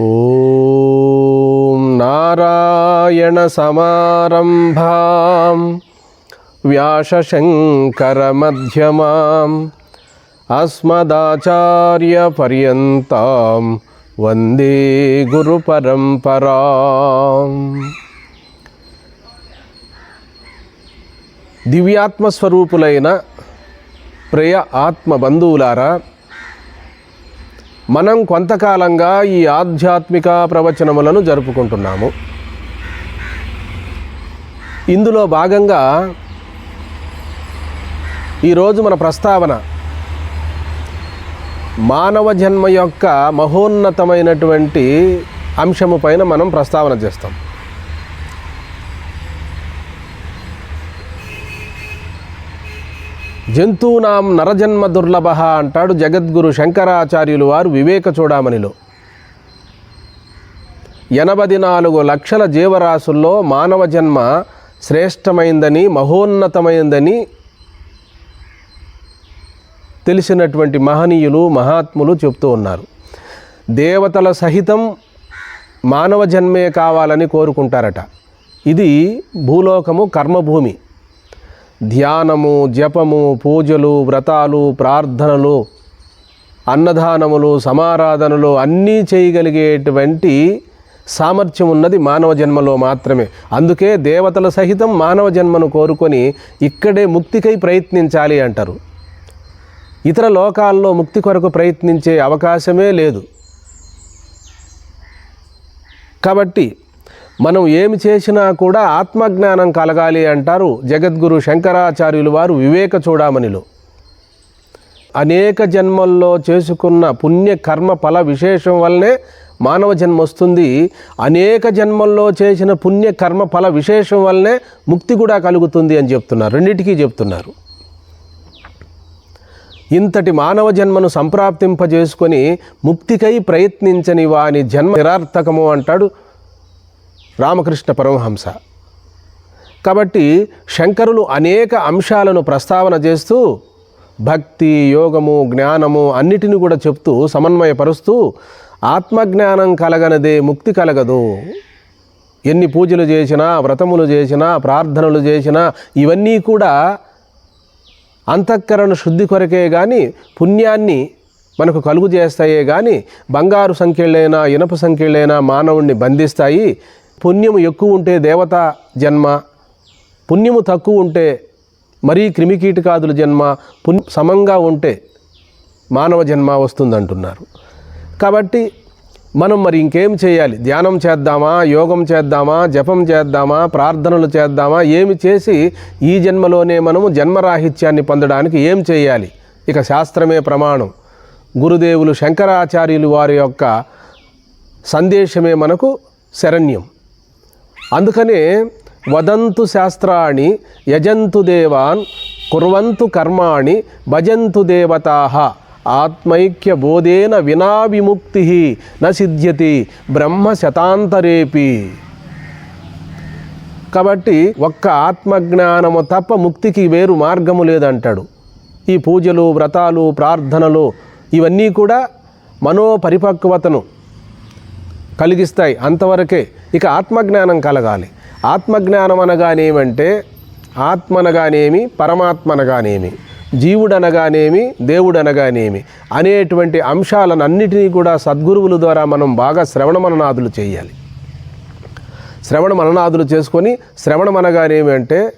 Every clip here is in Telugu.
ॐ नारायणसमारम्भां व्यासशङ्करमध्यमाम् अस्मदाचार्यपर्यन्तां वन्दे దివ్యాత్మ స్వరూపులైన ప్రియ ఆత్మ బంధువులారా మనం కొంతకాలంగా ఈ ఆధ్యాత్మిక ప్రవచనములను జరుపుకుంటున్నాము. ఇందులో భాగంగా ఈరోజు మన ప్రస్తావన మానవ జన్మ యొక్క మహోన్నతమైనటువంటి అంశము పైన మనం ప్రస్తావన చేస్తాం. జంతువునాం నరజన్మ దుర్లభ అంటాడు జగద్గురు శంకరాచార్యులు వారు వివేక చూడామణిలో. ఎనభై నాలుగు లక్షల జీవరాశుల్లో మానవ జన్మ శ్రేష్టమైందని మహోన్నతమైందని తెలిసినటువంటి మహనీయులు మహాత్ములు చెప్తూ ఉన్నారు. దేవతల సహితం మానవ జన్మే కావాలని కోరుకుంటారట. ఇది భూలోకము కర్మభూమి. ధ్యానము జపము పూజలు వ్రతాలు ప్రార్థనలు అన్నదానములు సమారాధనలు అన్నీ చేయగలిగేటువంటి సామర్థ్యం ఉన్నది మానవ జన్మలో మాత్రమే. అందుకే దేవతల సహితం మానవ జన్మను కోరుకొని ఇక్కడే ముక్తికై ప్రయత్నించాలి అంటారు. ఇతర లోకాల్లో ముక్తి కొరకు ప్రయత్నించే అవకాశమే లేదు. కాబట్టి మనం ఏమి చేసినా కూడా ఆత్మజ్ఞానం కలగాలి అంటారు జగద్గురు శంకరాచార్యులు వారు వివేక చూడామణిలో. అనేక జన్మల్లో చేసుకున్న పుణ్య కర్మ ఫల విశేషం వల్లనే మానవ జన్మ వస్తుంది. అనేక జన్మల్లో చేసిన పుణ్య కర్మ ఫల విశేషం వల్లనే ముక్తి కూడా కలుగుతుంది అని చెప్తున్నారు. రెండింటికీ చెప్తున్నారు. ఇంతటి మానవ జన్మను సంప్రాప్తింపజేసుకొని ముక్తికై ప్రయత్నించని వాని జన్మ నిరార్థకము అంటాడు రామకృష్ణ పరమహంస. కాబట్టి శంకరులు అనేక అంశాలను ప్రస్తావన చేస్తూ భక్తి యోగము జ్ఞానము అన్నిటిని కూడా చెప్తూ సమన్వయపరుస్తూ ఆత్మజ్ఞానం కలగనదే ముక్తి కలగదు. ఎన్ని పూజలు చేసినా వ్రతములు చేసినా ప్రార్థనలు చేసినా ఇవన్నీ కూడా అంతఃకరణ శుద్ధి కొరకే కానీ పుణ్యాన్ని మనకు కలుగు చేస్తాయే కానీ బంగారు సంఖ్యలైనా ఇనప సంఖ్యలైనా మానవుణ్ణి బంధిస్తాయి. పుణ్యము ఎక్కువ ఉంటే దేవత జన్మ పుణ్యము తక్కువ ఉంటే మరీ క్రిమికీటకాదుల జన్మ పుణ్య సమంగా ఉంటే మానవ జన్మ వస్తుందంటున్నారు. కాబట్టి మనం మరి ఇంకేం చేయాలి? ధ్యానం చేద్దామా? యోగం చేద్దామా? జపం చేద్దామా? ప్రార్థనలు చేద్దామా? ఏమి చేసి ఈ జన్మలోనే మనము జన్మరాహిత్యాన్ని పొందడానికి ఏం చేయాలి? ఇక శాస్త్రమే ప్రమాణం. గురుదేవులు శంకరాచార్యులు వారి యొక్క సందేశమే మనకు శరణ్యం. అందుకనే వదంతు శాస్త్రాన్ని యజంతు దేవాన్ కుర్వంతు కర్మాణి భజంతు దేవతా ఆత్మైక్య బోధేన వినా విముక్తి న సిద్ధ్యతి బ్రహ్మ శతాంతరేపి. కాబట్టి ఒక్క ఆత్మజ్ఞానము తప్ప ముక్తికి వేరు మార్గము లేదంటాడు. ఈ పూజలు వ్రతాలు ప్రార్థనలు ఇవన్నీ కూడా మనోపరిపక్వతను కలిగిస్తాయి. అంతవరకే ఇక ఆత్మజ్ఞానం కలగాలి. ఆత్మజ్ఞానం అనగానేమంటే ఆత్మ అనగానేమి పరమాత్మ అనగానేమి అనేటువంటి అంశాలను అన్నిటినీ కూడా సద్గురువుల ద్వారా మనం బాగా శ్రవణ మననాదులు చేయాలి. శ్రవణ మననాదులు చేసుకొని శ్రవణం అనగానేమి అంటే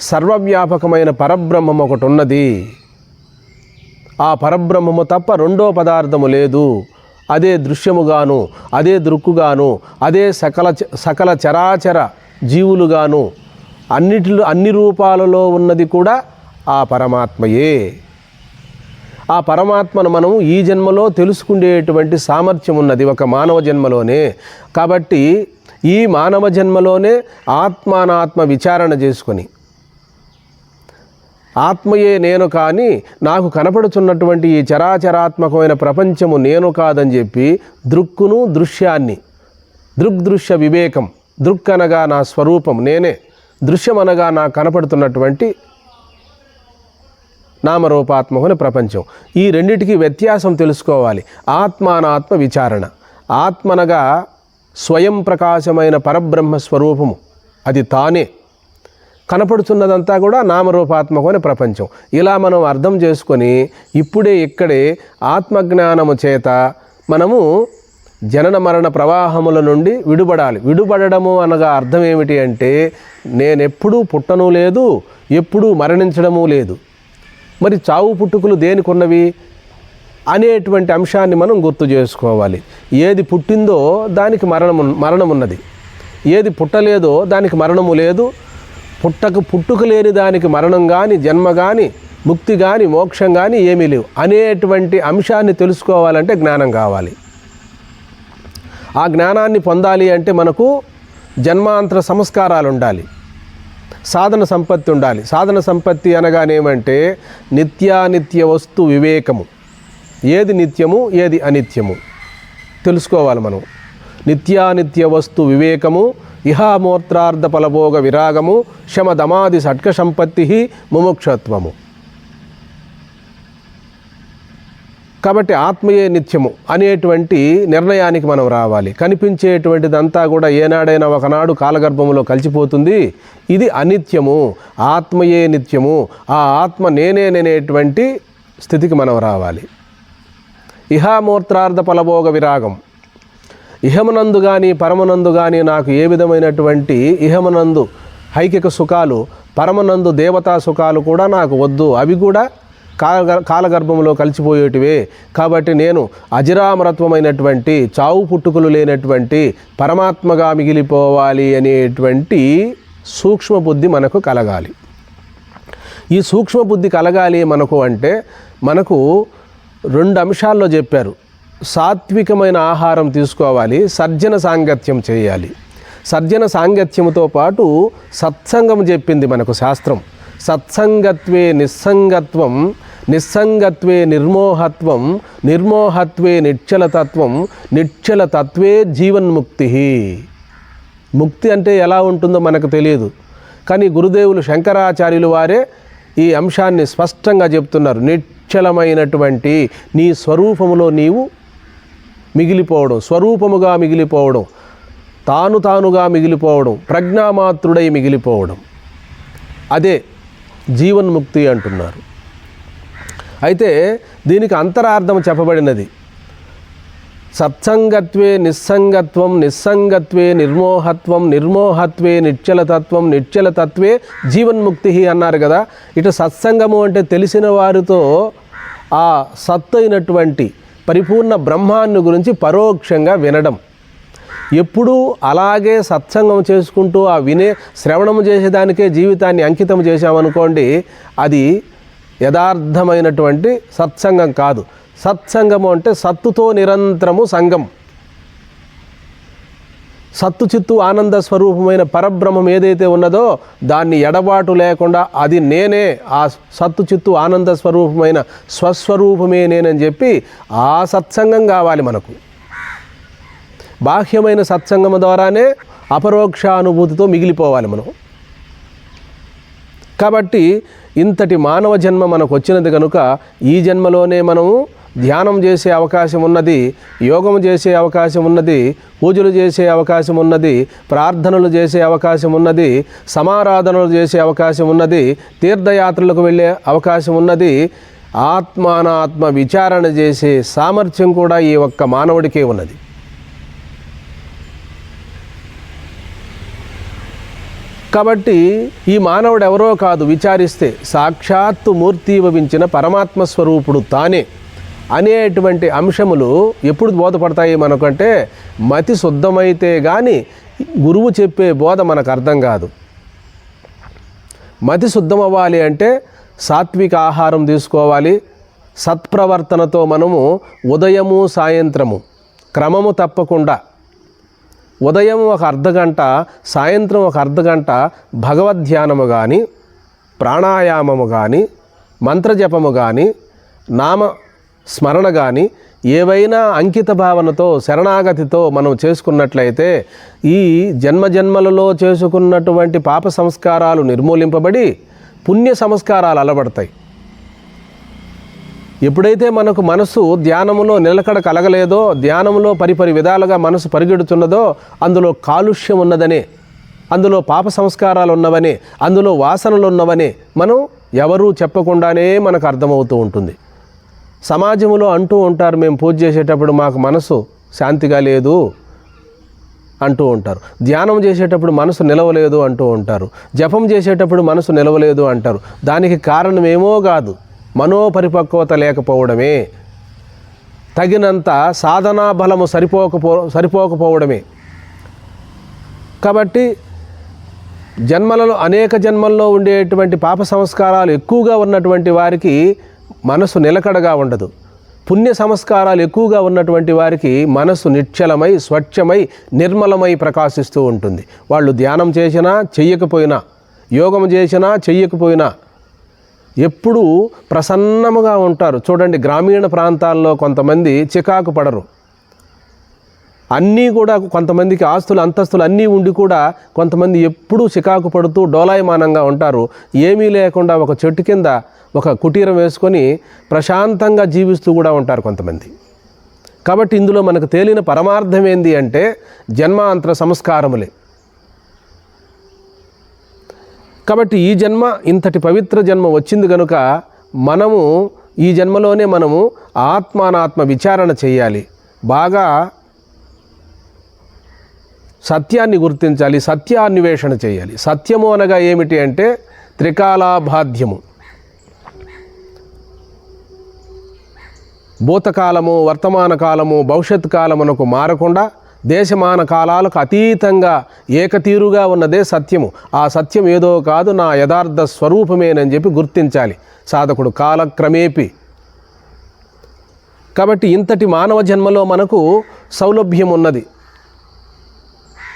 సర్వవ్యాపకమైన పరబ్రహ్మం ఒకటి ఉన్నది. ఆ పరబ్రహ్మము తప్ప రెండో పదార్థము లేదు. అదే దృశ్యముగాను అదే దృక్కుగాను అదే సకల చ- సకల చరాచర జీవులుగాను అన్నిటిలో అన్ని రూపాలలో ఉన్నది కూడా ఆ పరమాత్మయే. ఆ పరమాత్మను మనం ఈ జన్మలో తెలుసుకునేటువంటి సామర్థ్యం ఉన్నది ఒక మానవ జన్మలోనే. కాబట్టి ఈ మానవ జన్మలోనే ఆత్మానాత్మ విచారణ చేసుకొని ఆత్మయే నేను కానీ నాకు కనపడుచున్నటువంటి ఈ చరాచరాత్మకమైన ప్రపంచము నేను కాదని చెప్పి దృక్కును దృశ్యాన్ని దృగ్దృశ్య వివేకం దృక్ అనగా నా స్వరూపం నేనే దృశ్యం అనగా నాకు కనపడుతున్నటువంటి నామరూపాత్మకమైన ప్రపంచం. ఈ రెండిటికి వ్యత్యాసం తెలుసుకోవాలి. ఆత్మానాత్మ విచారణ. ఆత్మనగా స్వయం ప్రకాశమైన పరబ్రహ్మ స్వరూపము. అది తానే. కనపడుతున్నదంతా కూడా నామరూపాత్మకమైన ప్రపంచం. ఇలా మనం అర్థం చేసుకొని ఇప్పుడే ఇక్కడే ఆత్మజ్ఞానము చేత మనము జనన మరణ ప్రవాహముల నుండి విడుబడాలి. విడుబడము అనగా అర్థం ఏమిటి అంటే నేనెప్పుడూ పుట్టను లేదు ఎప్పుడూ మరణించడము లేదు. మరి చావు పుట్టుకులు దేనికున్నవి అనేటువంటి అంశాన్ని మనం గుర్తు చేసుకోవాలి. ఏది పుట్టిందో దానికి మరణము మరణమున్నది. ఏది పుట్టలేదో దానికి మరణము లేదు పుట్టకు పుట్టుక లేని దానికి మరణం కానీ జన్మ కానీ ముక్తి కానీ మోక్షం కానీ ఏమీ లేవు. అనేటువంటి అంశాన్ని తెలుసుకోవాలంటే జ్ఞానం కావాలి. ఆ జ్ఞానాన్ని పొందాలి అంటే మనకు జన్మాంతర సంస్కారాలు ఉండాలి. సాధన సంపత్తి ఉండాలి. సాధన సంపత్తి అనగానేమంటే నిత్యానిత్య వస్తు వివేకము. ఏది నిత్యము ఏది అనిత్యము. తెలుసుకోవాలి మనం. నిత్యానిత్య వస్తు వివేకము ఇహామూర్త్రార్థ ఫలభోగ విరాగము శమదమాది షట్క సంపత్తి ముముక్షత్వము. కాబట్టి ఆత్మయే నిత్యము అనేటువంటి నిర్ణయానికి మనం రావాలి. కనిపించేటువంటిదంతా కూడా ఏనాడైనా ఒకనాడు కాలగర్భంలో కలిసిపోతుంది. ఇది అనిత్యము ఆత్మయే నిత్యము ఆ ఆత్మ నేనేననేటువంటి స్థితికి మనం రావాలి. ఇహామూర్త్రార్థ ఫలభోగ విరాగం ఇహమునందు కానీ పరమనందు కానీ నాకు ఏ విధమైనటువంటి ఇహమునందు హైకిక సుఖాలు పరమనందు దేవతా సుఖాలు కూడా నాకు వద్దు. అవి కూడా కాల కాలగర్భంలో కలిసిపోయేటివే. కాబట్టి నేను అజరామరత్వమైనటువంటి చావు పుట్టుకులు లేనటువంటి పరమాత్మగా మిగిలిపోవాలి అనేటువంటి సూక్ష్మ బుద్ధి మనకు కలగాలి. ఈ సూక్ష్మ బుద్ధి కలగాలి మనకు అంటే మనకు రెండు అంశాల్లో చెప్పారు. సాత్వికమైన ఆహారం తీసుకోవాలి సర్జన సాంగత్యం చేయాలి. సర్జన సాంగత్యముతో పాటు సత్సంగం చెప్పింది మనకు శాస్త్రం. సత్సంగత్వే నిస్సంగత్వం నిస్సంగత్వే నిర్మోహత్వం నిర్మోహత్వే నిశ్చలతత్వం నిశ్చలతత్వే జీవన్ముక్తి. ముక్తి అంటే ఎలా ఉంటుందో మనకు తెలియదు. కానీ గురుదేవులు శంకరాచార్యులు వారే ఈ అంశాన్ని స్పష్టంగా చెప్తున్నారు. నిశ్చలమైనటువంటి నీ స్వరూపములో నీవు మిగిలిపోవడం స్వరూపముగా మిగిలిపోవడం తాను తానుగా మిగిలిపోవడం ప్రజ్ఞామాత్రుడై మిగిలిపోవడం. అదే జీవన్ముక్తి అంటున్నారు. అయితే దీనికి అంతరార్థం చెప్పబడినది. సత్సంగత్వే నిస్సంగత్వం నిస్సంగత్వే నిర్మోహత్వం నిర్మోహత్వే నిశ్చలతత్వం నిశ్చలతత్వే జీవన్ముక్తి అన్నారు కదా. ఇటు సత్సంగము అంటే తెలిసిన వారితో ఆ సత్తు అయినటువంటి పరిపూర్ణ బ్రహ్మాన్ని గురించి పరోక్షంగా వినడం. ఎప్పుడూ అలాగే సత్సంగం చేసుకుంటూ ఆ వినే శ్రవణం చేసేదానికే జీవితాన్ని అంకితం చేశామనుకోండి అది యథార్థమైనటువంటి సత్సంగం కాదు. సత్సంగము అంటే సత్తుతో నిరంతరము సంగం. సత్తు చిత్తు ఆనంద స్వరూపమైన పరబ్రహ్మం ఏదైతే ఉన్నదో దాన్ని ఎడబాటు లేకుండా అది నేనే ఆ సత్తు చిత్తు ఆనంద స్వరూపమైన స్వస్వరూపమే నేనని చెప్పి ఆ సత్సంగం కావాలి మనకు. బాహ్యమైన సత్సంగం ద్వారానే అపరోక్ష అనుభూతితో మిగిలిపోవాలి మనం. కాబట్టి ఇంతటి మానవ జన్మ మనకు వచ్చినది కనుక ఈ జన్మలోనే మనము ధ్యానం చేసే అవకాశం ఉన్నది యోగం చేసే అవకాశం ఉన్నది పూజలు చేసే అవకాశం ఉన్నది ప్రార్థనలు చేసే అవకాశం ఉన్నది సమారాధనలు చేసే అవకాశం ఉన్నది తీర్థయాత్రలకు వెళ్ళే అవకాశం ఉన్నది ఆత్మానాత్మ విచారణ చేసే సామర్థ్యం కూడా ఈ ఒక్క మానవుడికే ఉన్నది. కాబట్టి ఈ మానవుడు ఎవరో కాదు విచారిస్తే సాక్షాత్తు మూర్తి భవించిన పరమాత్మ స్వరూపుడు తానే. అనేటువంటి అంశములు ఎప్పుడు బోధపడతాయి మనకంటే మతి శుద్ధమైతే కానీ గురువు చెప్పే బోధ మనకు అర్థం కాదు. మతి శుద్ధం అవ్వాలి అంటే సాత్విక ఆహారం తీసుకోవాలి. సత్ప్రవర్తనతో మనము ఉదయము సాయంత్రము క్రమము తప్పకుండా. ఉదయం ఒక అర్ధగంట సాయంత్రం ఒక అర్ధగంట భగవద్ధ్యానము కానీ ప్రాణాయామము కానీ మంత్రజపము కానీ నామ స్మరణ కానీ ఏవైనా అంకిత భావనతో శరణాగతితో మనం చేసుకున్నట్లయితే ఈ జన్మజన్మలలో చేసుకున్నటువంటి పాప సంస్కారాలు నిర్మూలింపబడి పుణ్య సంస్కారాలు అలవడతాయి. ఎప్పుడైతే మనకు మనసు ధ్యానములో నిలకడ కలగలేదో ధ్యానంలో పరిపరి విధాలుగా మనసు పరిగెడుతున్నదో అందులో కాలుష్యం ఉన్నదనే అందులో పాప సంస్కారాలు ఉన్నవని అందులో వాసనలు ఉన్నవని మనం ఎవరూ చెప్పకుండానే మనకు అర్థమవుతూ ఉంటుంది. సమాజంలో అంటూ ఉంటారు మేము పూజ చేసేటప్పుడు మాకు మనసు శాంతిగా లేదు అంటూ ఉంటారు. ధ్యానం చేసేటప్పుడు మనసు నిలవలేదు అంటూ ఉంటారు. జపం చేసేటప్పుడు మనసు నిలవలేదు అంటారు. దానికి కారణమేమో కాదు. మనోపరిపక్వత లేకపోవడమే. తగినంత సాధనా బలము సరిపోకపో సరిపోకపోవడమే. కాబట్టి జన్మలలో అనేక జన్మల్లో ఉండేటువంటి పాప సంస్కారాలు ఎక్కువగా ఉన్నటువంటి వారికి మనసు నిలకడగా ఉండదు. పుణ్య సంస్కారాలు ఎక్కువగా ఉన్నటువంటి వారికి మనసు నిశ్చలమై స్వచ్ఛమై నిర్మలమై ప్రకాశిస్తూ ఉంటుంది. వాళ్ళు ధ్యానం చేసినా చెయ్యకపోయినా యోగం చేసినా చెయ్యకపోయినా ఎప్పుడూ ప్రసన్నముగా ఉంటారు. చూడండి గ్రామీణ ప్రాంతాల్లో కొంతమంది చికాకు పడరు. అన్నీ కూడా కొంతమందికి ఆస్తులు అంతస్తులు అన్నీ ఉండి కూడా కొంతమంది ఎప్పుడూ చికాకు పడుతూ డోలాయమానంగా ఉంటారు. ఏమీ లేకుండా ఒక చెట్టు కింద ఒక కుటీరం వేసుకొని ప్రశాంతంగా జీవిస్తూ కూడా ఉంటారు కొంతమంది. కాబట్టి ఇందులో మనకు తేలిన పరమార్థం ఏంది అంటే జన్మాంతర సంస్కారములే. కాబట్టి ఈ జన్మ ఇంతటి పవిత్ర జన్మ వచ్చింది కనుక మనము ఈ జన్మలోనే మనము ఆత్మానాత్మ విచారణ చేయాలి. బాగా సత్యాన్ని గుర్తించాలి సత్యాన్వేషణ చేయాలి. సత్యము అనగా ఏమిటి అంటే త్రికాలాబాధ్యము భూతకాలము వర్తమాన కాలము భవిష్యత్ కాలమునకు మారకుండా దేశమాన కాలాలకు అతీతంగా ఏకతీరుగా ఉన్నదే సత్యము. ఆ సత్యం ఏదో కాదు నా యథార్థ స్వరూపమేనని చెప్పి గుర్తించాలి. సాధకుడు కాలక్రమేపి. కాబట్టి ఇంతటి మానవ జన్మలో మనకు సౌలభ్యం ఉన్నది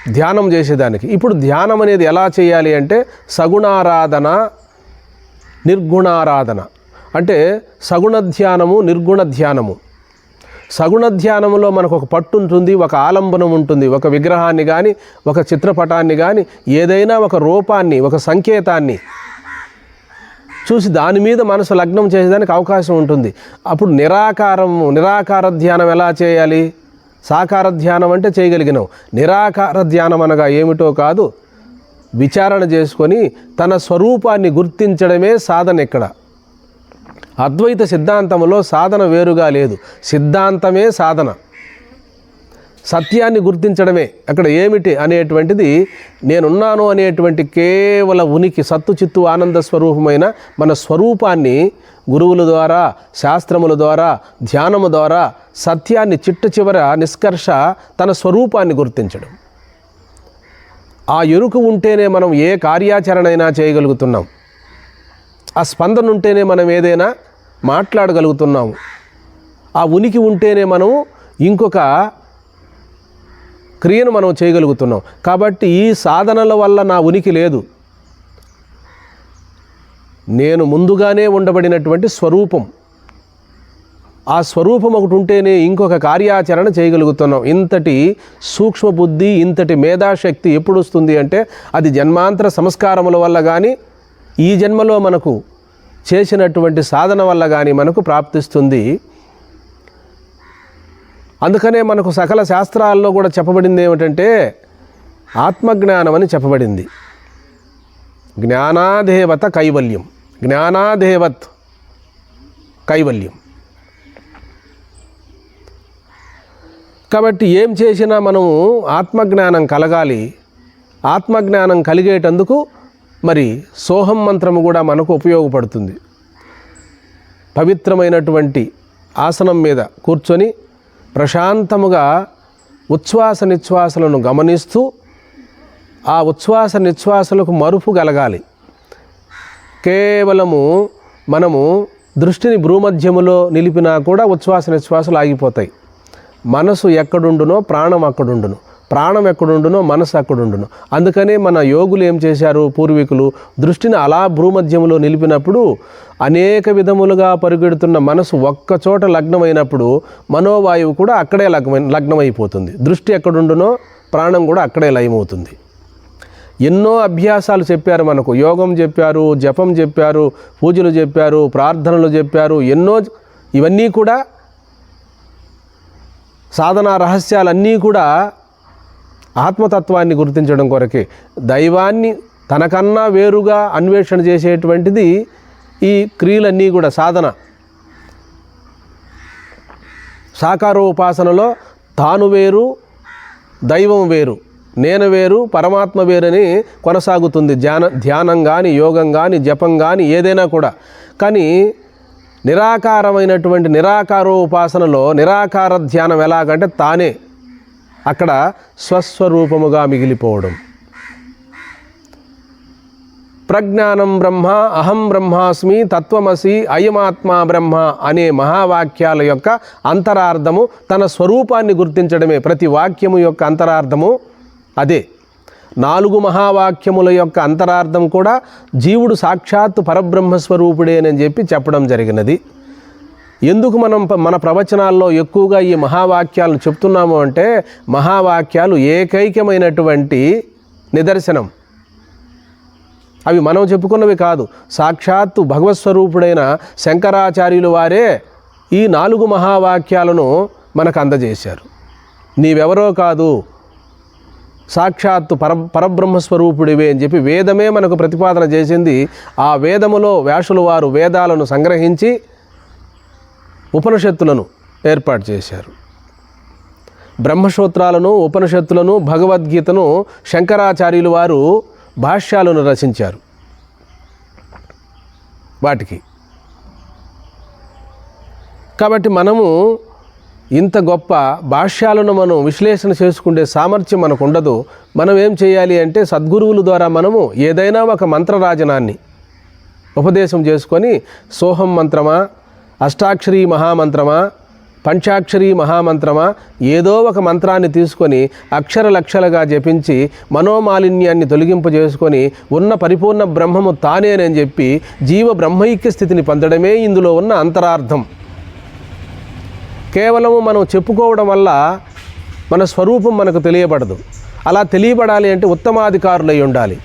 ధ్యానం చేసేదానికి. ఇప్పుడు ధ్యానం అనేది ఎలా చేయాలి అంటే సగుణారాధన నిర్గుణారాధన. అంటే సగుణ ధ్యానము నిర్గుణ ధ్యానము. సగుణ ధ్యానంలో మనకు ఒక పట్టు ఉంటుంది ఒక ఆలంబనం ఉంటుంది. ఒక విగ్రహాన్ని కానీ ఒక చిత్రపటాన్ని కానీ ఏదైనా ఒక రూపాన్ని ఒక సంకేతాన్ని చూసి దాని మీద మనసు లగ్నం చేసేదానికి అవకాశం ఉంటుంది. అప్పుడు నిరాకారం నిరాకార ధ్యానం ఎలా చేయాలి? సాకార ధ్యానం అంటే చేయగలిగినాం నిరాకార ధ్యానం అనగా ఏమిటో కాదు విచారణ చేసుకొని తన స్వరూపాన్ని గుర్తించడమే సాధన ఇక్కడ అద్వైత సిద్ధాంతంలో సాధన వేరుగా లేదు. సిద్ధాంతమే సాధన. సత్యాన్ని గుర్తించడమే. అక్కడ ఏమిటి అనేటువంటిది నేనున్నాను అనేటువంటి కేవల ఉనికి సత్తు చిత్తు ఆనంద స్వరూపమైన మన స్వరూపాన్ని గురువుల ద్వారా శాస్త్రముల ద్వారా ధ్యానము ద్వారా సత్యాన్ని చిట్ట చివర నిష్కర్ష తన స్వరూపాన్ని గుర్తించడం. ఆ ఎరుకు ఉంటేనే మనం ఏ కార్యాచరణ అయినా చేయగలుగుతున్నాం. ఆ స్పందన ఉంటేనే మనం ఏదైనా మాట్లాడగలుగుతున్నాము. ఆ ఉనికి ఉంటేనే మనం ఇంకొక క్రియను మనం చేయగలుగుతున్నాం. కాబట్టి ఈ సాధనల వల్ల నా ఉనికి లేదు. నేను ముందుగానే ఉండబడినటువంటి స్వరూపం. ఆ స్వరూపం ఒకటి ఉంటేనే ఇంకొక కార్యాచరణ చేయగలుగుతున్నాం. ఇంతటి సూక్ష్మ బుద్ధి ఇంతటి మేధాశక్తి ఎప్పుడు వస్తుంది అంటే అది జన్మాంతర సంస్కారముల వల్ల కానీ ఈ జన్మలో మనకు చేసినటువంటి సాధన వల్ల కానీ మనకు ప్రాప్తిస్తుంది. అందుకనే మనకు సకల శాస్త్రాల్లో కూడా చెప్పబడింది ఏమిటంటే ఆత్మజ్ఞానం అని చెప్పబడింది. జ్ఞానాదేవత కైవల్యం. జ్ఞానాదేవత్ కైవల్యం. కాబట్టి ఏం చేసినా మనము ఆత్మజ్ఞానం కలగాలి. ఆత్మజ్ఞానం కలిగేటందుకు మరి సోహం మంత్రము కూడా మనకు ఉపయోగపడుతుంది. పవిత్రమైనటువంటి ఆసనం మీద కూర్చొని ప్రశాంతముగా ఉచ్ఛ్వాస నిశ్వాసలను గమనిస్తూ ఆ ఉచ్ఛ్వాస నిశ్వాసలకు మరుపు కలగాలి. కేవలము మనము దృష్టిని భ్రూమధ్యములో నిలిపినా కూడా ఉచ్ఛ్వాస నిశ్వాసలు ఆగిపోతాయి. మనసు ఎక్కడుండునో ప్రాణం అక్కడుండును. ప్రాణం ఎక్కడుండునో మనసు అక్కడుండును. అందుకనే మన యోగులు ఏం చేశారు? పూర్వీకులు దృష్టిని అలా భూమధ్యంలో నిలిపినప్పుడు అనేక విధములుగా పరుగెడుతున్న మనసు ఒక్కచోట లగ్నమైనప్పుడు మనోవాయువు కూడా అక్కడే లగ్న లగ్నమైపోతుంది. దృష్టి ఎక్కడుండునో ప్రాణం కూడా అక్కడే లయమవుతుంది. ఎన్నో అభ్యాసాలు చెప్పారు మనకు. యోగం చెప్పారు జపం చెప్పారు పూజలు చెప్పారు ప్రార్థనలు చెప్పారు ఎన్నో ఇవన్నీ కూడా సాధనా రహస్యాలన్నీ కూడా ఆత్మతత్వాన్ని గుర్తించడం కొరకే దైవాన్ని తనకన్నా వేరుగా అన్వేషణ చేసేటువంటిది ఈ క్రియలన్నీ కూడా సాధన. సాకారోపాసనలో తాను వేరు దైవం వేరు నేను వేరు పరమాత్మ వేరని కొనసాగుతుంది ధ్యాన ధ్యానం కానీ యోగం కానీ జపం కానీ ఏదైనా కూడా. కానీ నిరాకారమైనటువంటి నిరాకారోపాసనలో నిరాకార ధ్యానం ఎలాగంటే తానే. అక్కడ స్వస్వరూపముగా మిగిలిపోవడం. ప్రజ్ఞానం బ్రహ్మ అహం బ్రహ్మాస్మి తత్వమసి అయమాత్మా బ్రహ్మ అనే మహావాక్యాల యొక్క అంతరార్థము తన స్వరూపాన్ని గుర్తించడమే ప్రతి వాక్యము యొక్క అంతరార్థము అదే. నాలుగు మహావాక్యముల యొక్క అంతరార్థం కూడా జీవుడు సాక్షాత్తు పరబ్రహ్మస్వరూపుడేనని చెప్పి చెప్పడం జరిగినది. ఎందుకు మనం మన ప్రవచనాల్లో ఎక్కువగా ఈ మహావాక్యాలను చెప్తున్నాము అంటే మహావాక్యాలు ఏకైకమైనటువంటి నిదర్శనం. అవి మనం చెప్పుకున్నవి కాదు. సాక్షాత్తు భగవత్స్వరూపుడైన శంకరాచార్యులు వారే ఈ నాలుగు మహావాక్యాలను మనకు అందజేశారు. నీవెవరో కాదు సాక్షాత్తు పర పరబ్రహ్మస్వరూపుడివే అని చెప్పి వేదమే మనకు ప్రతిపాదన చేసింది. ఆ వేదములో వ్యాసులు వారు వేదాలను సంగ్రహించి ఉపనిషత్తులను ఏర్పాటు చేశారు. బ్రహ్మసూత్రాలను ఉపనిషత్తులను భగవద్గీతను శంకరాచార్యులు వారు భాష్యాలను రచించారు. వాటికి కాబట్టి మనము ఇంత గొప్ప భాష్యాలను మనం విశ్లేషణ చేసుకునే సామర్థ్యం మనకు ఉండదు మనం ఏం చేయాలి అంటే సద్గురువుల ద్వారా మనము ఏదైనా ఒక మంత్రరాజనాన్ని ఉపదేశం చేసుకొని సోహం మంత్రమా అష్టాక్షరీ మహామంత్రమా? పంచాక్షరీ మహామంత్రమా? ఏదో ఒక మంత్రాన్ని తీసుకొని అక్షర లక్షలుగా జపించి మనోమాలిన్యాన్ని తొలగింపజేసుకొని ఉన్న పరిపూర్ణ బ్రహ్మము తానేనని చెప్పి జీవ బ్రహ్మైక్య స్థితిని పొందడమే ఇందులో ఉన్న అంతరార్థం. కేవలము మనం చెప్పుకోవడం వల్ల మన స్వరూపం మనకు తెలియబడదు. అలా తెలియబడాలి అంటే ఉత్తమాధికారులై ఉండాలి.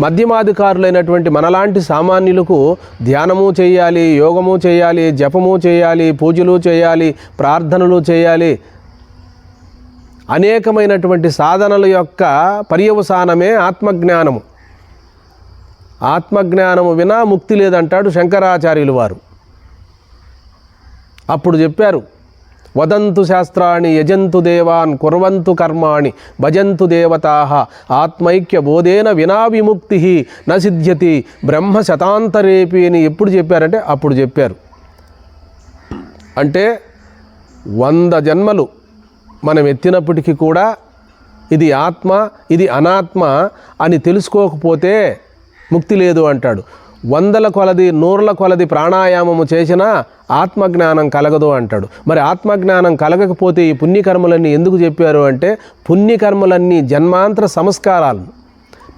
మధ్యమాధికారులైనటువంటి మనలాంటి సామాన్యులకు ధ్యానము చేయాలి యోగము చేయాలి జపము చేయాలి పూజలు చేయాలి ప్రార్థనలు చేయాలి. అనేకమైనటువంటి సాధనల యొక్క పర్యవసానమే ఆత్మజ్ఞానము. ఆత్మజ్ఞానము వినా ముక్తి లేదంటాడు శంకరాచార్యులు వారు. అప్పుడు చెప్పారు వదంతు శాస్త్రాన్ని యజంతు దేవాన్ కుర్వంతు కర్మాణి భజంతు దేవతా ఆత్మైక్య బోధేన వినా విముక్తి న సిద్ధ్యతి బ్రహ్మ శతాంతరేపి అని ఎప్పుడు చెప్పారంటే అప్పుడు చెప్పారు. అంటే వంద జన్మలు మనం ఎత్తినప్పటికీ కూడా ఇది ఆత్మ ఇది అనాత్మ అని తెలుసుకోకపోతే ముక్తి లేదు అంటాడు. వందల కొలది నూర్ల కొలది ప్రాణాయామము చేసినా ఆత్మజ్ఞానం కలగదు అంటాడు. మరి ఆత్మజ్ఞానం కలగకపోతే ఈ పుణ్యకర్మలన్నీ ఎందుకు చెప్పారు అంటే పుణ్యకర్మలన్నీ జన్మాంతర సంస్కారాలు.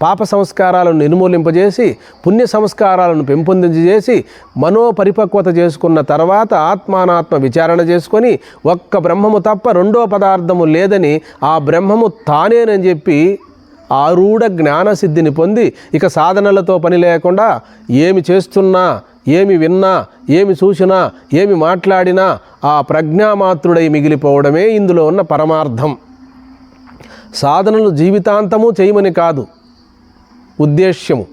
పాప సంస్కారాలను నిర్మూలింపజేసి పుణ్య సంస్కారాలను పెంపొందించేసి మనోపరిపక్వత చేసుకున్న తర్వాత ఆత్మానాత్మ విచారణ చేసుకొని ఒక్క బ్రహ్మము తప్ప రెండో పదార్థము లేదని ఆ బ్రహ్మము తానేనని చెప్పి ఆరూఢ జ్ఞానసిద్ధిని పొంది ఇక సాధనలతో పని లేకుండా ఏమి చేస్తున్నా ఏమి విన్నా ఏమి చూసినా ఏమి మాట్లాడినా ఆ ప్రజ్ఞామాత్రుడై మిగిలిపోవడమే ఇందులో ఉన్న పరమార్థం. సాధనలు జీవితాంతము చేయమని కాదు ఉద్దేశ్యము.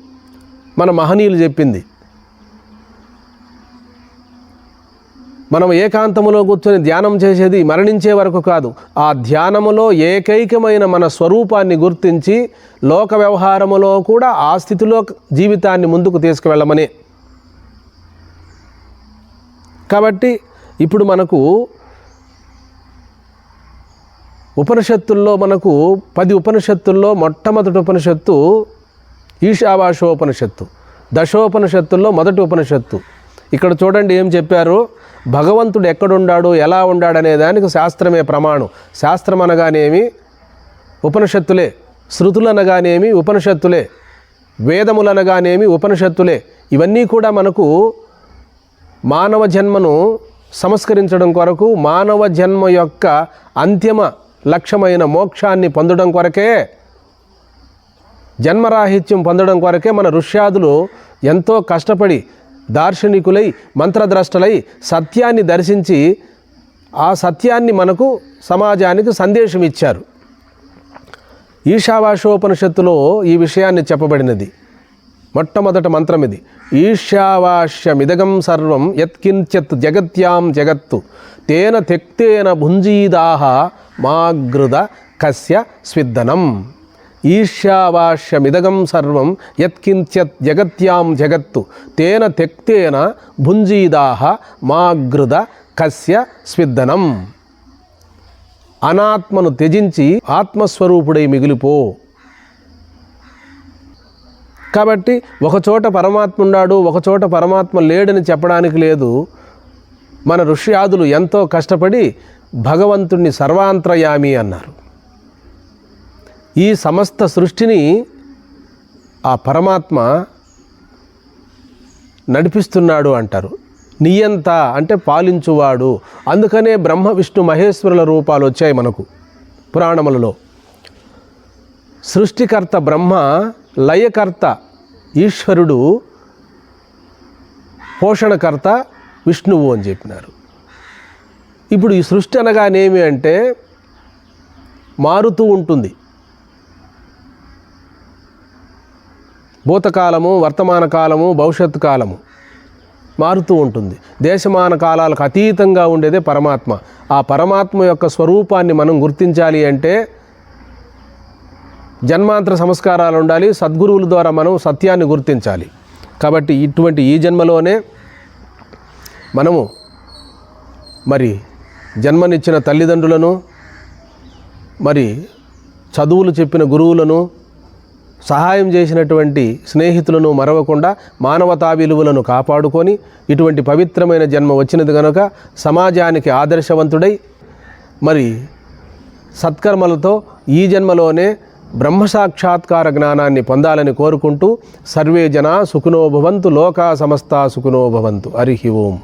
మన మహనీయులు చెప్పింది మనం ఏకాంతములో కూర్చొని ధ్యానం చేసేది మరణించే వరకు కాదు. ఆ ధ్యానములో ఏకైకమైన మన స్వరూపాన్ని గుర్తించి లోక వ్యవహారములో కూడా ఆ స్థితిలో జీవితాన్ని ముందుకు తీసుకువెళ్ళమని. కాబట్టి ఇప్పుడు మనకు ఉపనిషత్తుల్లో మనకు పది ఉపనిషత్తుల్లో మొట్టమొదటి ఉపనిషత్తు ఈశావాశోపనిషత్తు దశోపనిషత్తుల్లో మొదటి ఉపనిషత్తు. ఇక్కడ చూడండి ఏం చెప్పారు? భగవంతుడు ఎక్కడుండాడు ఎలా ఉండాడు అనే దానికి శాస్త్రమే ప్రమాణం. శాస్త్రం అనగానేమి ఉపనిషత్తులే. శృతులు అనగానేమి ఉపనిషత్తులే. వేదములు అనగానేమి ఉపనిషత్తులే. ఇవన్నీ కూడా మనకు మానవ జన్మను సంస్కరించడం కొరకు మానవ జన్మ యొక్క అంతిమ లక్ష్యమైన మోక్షాన్ని పొందడం కొరకే జన్మరాహిత్యం పొందడం కొరకే మన ఋష్యాదులు ఎంతో కష్టపడి దార్శనికులై మంత్రద్రష్టలై సత్యాన్ని దర్శించి ఆ సత్యాన్ని మనకు సమాజానికి సందేశం ఇచ్చారు ఈశావాశోపనిషత్తులో ఈ విషయాన్ని చెప్పబడినది. మొట్టమొదట మంత్రం ఇది. ఈశావాస్యమిదగం సర్వం యత్కించత్ జగత్యాం జగత్తు. తేన తెక్తేన భుంజీదాహ మాగృద కస్య స్విద్దనం. ఈర్ష్యావాష్యమిదగం సర్వం యత్కించత్ జగత్యాం జగత్తు. తేన తెక్తేన భుంజీదాహ మాగృద కస్య స్విద్దనం. అనాత్మను త్యజించి ఆత్మస్వరూపుడై మిగిలిపో. కాబట్టి ఒకచోట పరమాత్మ ఉన్నాడు ఒకచోట పరమాత్మ లేడని చెప్పడానికి లేదు. మన ఋష్యాదులు ఎంతో కష్టపడి భగవంతుణ్ణి సర్వాంతరయామి అన్నారు. ఈ సమస్త సృష్టిని ఆ పరమాత్మ నడిపిస్తున్నాడు అంటారు. నియంత అంటే పాలించువాడు. అందుకనే బ్రహ్మ విష్ణు మహేశ్వరుల రూపాలు వచ్చాయి మనకు పురాణములలో. సృష్టికర్త బ్రహ్మ లయకర్త ఈశ్వరుడు పోషణకర్త విష్ణువు అని చెప్పినారు. ఇప్పుడు ఈ సృష్టి అనగానేమి అంటే మారుతూ ఉంటుంది. భూతకాలము వర్తమాన కాలము భవిష్యత్తు కాలము మారుతూ ఉంటుంది. దేశమాన కాలాలకు అతీతంగా ఉండేదే పరమాత్మ. ఆ పరమాత్మ యొక్క స్వరూపాన్ని మనం గుర్తించాలి అంటే జన్మాంతర సంస్కారాలు ఉండాలి సద్గురువుల ద్వారా మనం సత్యాన్ని గుర్తించాలి. కాబట్టి ఇటువంటి ఈ జన్మలోనే మనము మరి జన్మనిచ్చిన తల్లిదండ్రులను మరి చదువులు చెప్పిన గురువులను సహాయం చేసినటువంటి స్నేహితులను మరవకుండా మానవతా విలువలను కాపాడుకొని ఇటువంటి పవిత్రమైన జన్మ వచ్చినది కనుక సమాజానికి ఆదర్శవంతుడై మరి సత్కర్మలతో ఈ జన్మలోనే బ్రహ్మ సాక్షాత్కార జ్ఞానాన్ని పొందాలని కోరుకుంటూ సర్వే జన సుఖినోభవంతు లోకా సమస్త సుఖినో హరిహి హరి ఓం.